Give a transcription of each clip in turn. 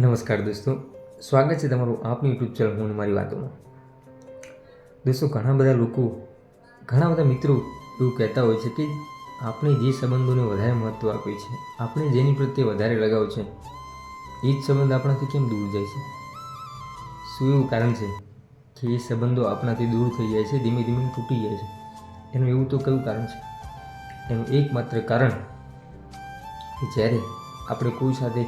નમસ્કાર દોસ્તો, સ્વાગત છે તમારું આપનું યુટ્યુબ ચેનલ હું મારી વાતોમાં. દોસ્તો, ઘણા બધા લોકો, ઘણા બધા મિત્રો એવું કહેતા હોય છે કે આપણે જે સંબંધોને વધારે મહત્ત્વ આપીએ છીએ આપણે જેની પ્રત્યે વધારે લગાવ છે, એ જ સંબંધ આપણાથી કેમ દૂર જાય છે? શું એવું કારણ છે કે એ સંબંધો આપણાથી દૂર થઈ જાય છે, ધીમે ધીમે તૂટી જાય છે? એનું એવું તો કયું કારણ છે? એનું એકમાત્ર કારણ કે જ્યારે આપણે કોઈ સાથે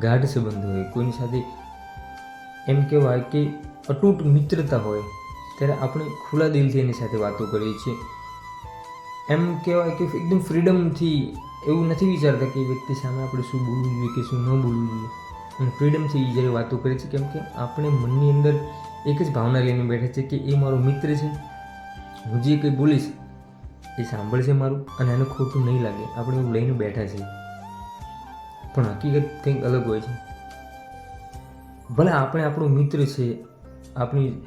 ગાઢ સંબંધ હોય, કોઈની સાથે એમ કહેવાય કે અતૂટ મિત્રતા હોય, ત્યારે આપણે ખુલ્લા દિલથી એની સાથે વાતો કરીએ છીએ. એમ કહેવાય કે એકદમ ફ્રીડમથી એવું નથી વિચારતા કે એ વ્યક્તિ સામે આપણે શું બોલવું જોઈએ કે શું ન બોલવું જોઈએ. અને ફ્રીડમથી જ્યારે વાતો કરીએ છીએ કેમ કે આપણે મનની અંદર એક જ ભાવના લઈને બેઠા છે કે એ મારો મિત્ર છે. હું જે કંઈ બોલીશ એ સાંભળશે મારું અને એને ખોટું નહીં લાગે. આપણે એવું લઈને બેઠા છીએ. પણ હકીકત કંઈક અલગ હોય છે. ભલે આપણે આપણો મિત્ર છે, આપણી,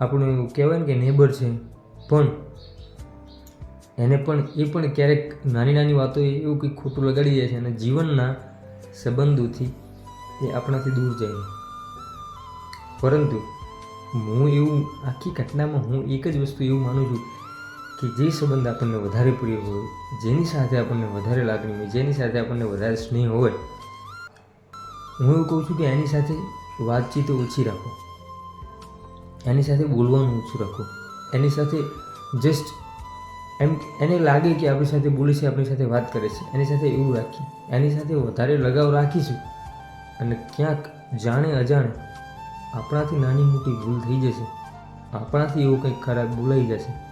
આપણું એવું કહેવાય ને કે નેબર છે, પણ એને પણ, એ પણ ક્યારેક નાની નાની વાતો એવું કંઈક ખોટું લગાડી જાય છે અને જીવનના સંબંધોથી એ આપણાથી દૂર જાય પરંતુ હું એવું, આખી ઘટનામાં હું એક જ વસ્તુ એવું માનું છું કે જે સંબંધ આપણને વધારે પ્રિય હોય, જેની સાથે આપણને વધારે લાગણી હોય, જેની સાથે આપણને વધારે સ્નેહ હોય, હું એવું કહું છું કે એની સાથે વાતચીત ઓછી રાખો. એની સાથે બોલવાનું ઓછું રાખો. એની સાથે જસ્ટ એમ એને લાગે કે આપણી સાથે બોલે છે, આપણી સાથે વાત કરે છે, એની સાથે એવું રાખીએ. એની સાથે વધારે લગાવ રાખીશું અને ક્યાંક જાણે અજાણે આપણાથી નાની મોટી ભૂલ થઈ જશે. આપણાથી એવું કંઈક ખરાબ બોલાઈ જશે.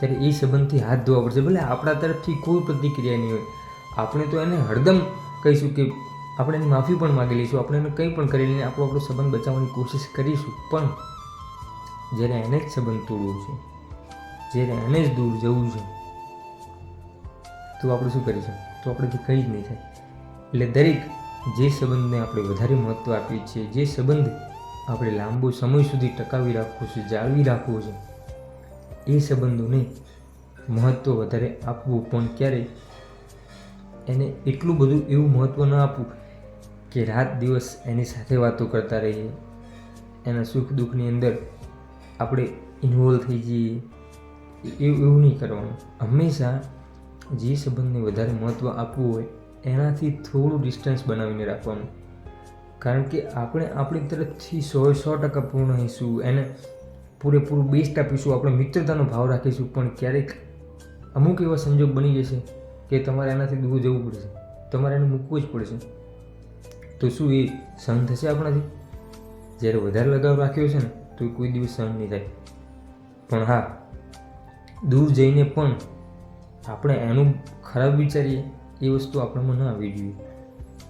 ત્યારે એ સંબંધથી હાથ ધોવા પડશે. ભલે આપણા તરફથી કોઈ પ્રતિક્રિયા નહીં હોય. આપણે તો એને હરદમ કહીશું કે આપણે એની માફી પણ માગી લઈશું. આપણે એને કંઈ પણ કરી લઈને આપણો આપણો સંબંધ બચાવવાની કોશિશ કરીશું. પણ જ્યારે એને જ સંબંધ તોડવું છે, જ્યારે એને જ દૂર જવું છે, તો આપણે શું કરીશું? તો આપણેથી કંઈ જ નહીં થાય. એટલે દરેક જે સંબંધને આપણે વધારે મહત્ત્વ આપીએ છીએ, જે સંબંધ આપણે લાંબો સમય સુધી ટકાવી રાખવું છે, જાળવી રાખવું છે એ સંબંધોને મહત્ત્વ વધારે આપવું. પણ ક્યારે એને એટલું બધું એવું મહત્ત્વ ન આપવું કે રાત દિવસ એની સાથે વાતો કરતા રહીએ. એના સુખ દુઃખની અંદર આપણે ઇન્વોલ્વ થઈ જઈએ. એવું એવું નહીં કરવાનું. હંમેશા જે સંબંધને વધારે મહત્ત્વ આપવું હોય, એનાથી થોડું ડિસ્ટન્સ બનાવીને રાખવાનું. કારણ કે આપણે આપણી તરફથી સો સો ટકા પૂર્ણ રહીશું એને પૂરેપૂરું બેસ્ટ આપીશું. આપણે મિત્રતાનો ભાવ રાખીશું. પણ ક્યારેક અમુક એવા સંજોગ બની જશે કે તમારે એનાથી દૂર જવું પડશે. તમારે એને મૂકવું જ પડશે. તો શું એ સહન થશે આપણાથી? જ્યારે વધારે લગાવ રાખ્યો છે ને, તો કોઈ દિવસ સહન નહીં થાય. પણ હા, દૂર જઈને પણ આપણે એનું ખરાબ વિચારીએ, એ વસ્તુ આપણામાં ન આવવી જોઈએ.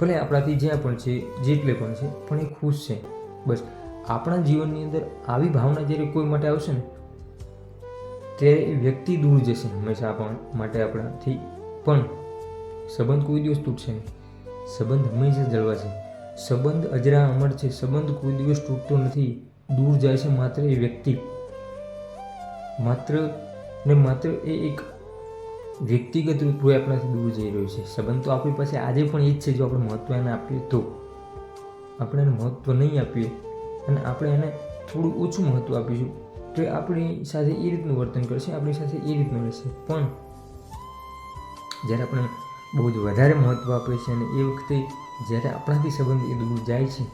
ભલે આપણાથી જ્યાં પણ છે, જેટલે પણ છે, પણ એ ખુશ છે. બસ. આપણા જીવનની અંદર આવી ભાવના જ્યારે કોઈ માટે આવશે ને, ત્યારે એ વ્યક્તિ દૂર જશે હંમેશા આપણા માટે આપણાથી. પણ સંબંધ કોઈ દિવસ તૂટશે નહીં. સંબંધ હંમેશા જળવાશે. સંબંધ અજરા અમર છે. સંબંધ કોઈ દિવસ તૂટતો નથી. દૂર જાય છે માત્ર એ વ્યક્તિ. માત્ર ને માત્ર એ એક વ્યક્તિગત રૂપે આપણાથી દૂર જઈ રહ્યું છે. સંબંધ તો આપણી પાસે આજે પણ એ જ છે, જો આપણે મહત્ત્વ એને આપીએ તો. આપણે એને મહત્ત્વ નહીં આપીએ અને આપણે એને થોડું ઓછું મહત્ત્વ આપીશું. તો એ આપણી સાથે એ રીતનું વર્તન કરશે, આપણી સાથે એ રીતનું રહેશે. પણ જ્યારે આપણે બહુ જ વધારે મહત્ત્વ આપીએ છીએ અને એ વખતે જ્યારે આપણાથી સંબંધ એ દૂર જાય છે,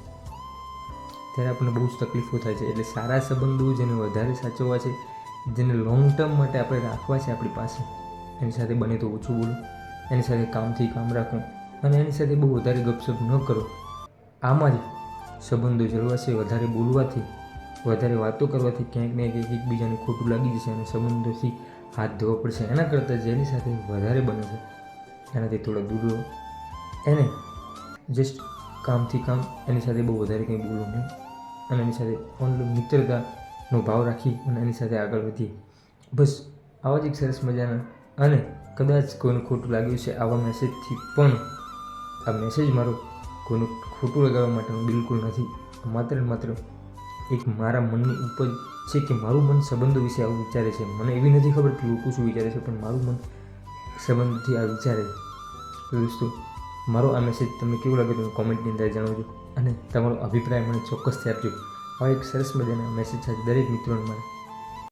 ત્યારે આપણને બહુ જ તકલીફો થાય છે. એટલે સારા સંબંધો જેને વધારે સાચવવા છે, જેને લોંગ ટર્મ માટે આપણે રાખવા છે આપણી પાસે, એની સાથે બને તો ઓછું બોલો. એની સાથે કામથી કામ રાખો અને એની સાથે બહુ વધારે ગપસપ ન કરો. આમાં જ સંબંધો જળવાશે, વધારે બોલવાથી, વધારે વાતો કરવાથી ક્યાંક ને ક્યાંક એકબીજાને ખોટું લાગી જશે અને સંબંધોથી હાથ ધોવા પડશે. એના કરતાં જેની સાથે વધારે બને છે, એનાથી થોડા દૂર રહો. એને જસ્ટ કામથી કામ, એની સાથે બહુ વધારે કંઈ બોલવું નહીં. અને એની સાથે ઓનલી મિત્રતાનો ભાવ રાખી અને એની સાથે આગળ વધીએ. બસ, આવા જ એક સરસ મજાના અને કદાચ કોઈને ખોટું લાગ્યું છે આવા મેસેજથી પણ આ મેસેજ મારો કોઈનું ખોટું લગાવવા માટેનું બિલકુલ નથી. માત્ર ને માત્ર એક મારા મનની ઉપજ છે કે મારું મન સંબંધો વિશે આવું વિચારે છે. મને એવી નથી ખબર કે લોકો શું વિચારે છે, પણ મારું મન સંબંધથી આ વિચારે છે. દોસ્તો, મારો આ મેસેજ તમને કેવું લાગે તમે કોમેન્ટની અંદર જણાવજો અને તમારો અભિપ્રાય મને ચોક્કસથી આપજો. આવા એક સરસ મજાના મેસેજ સાથે દરેક મિત્રોને મારા.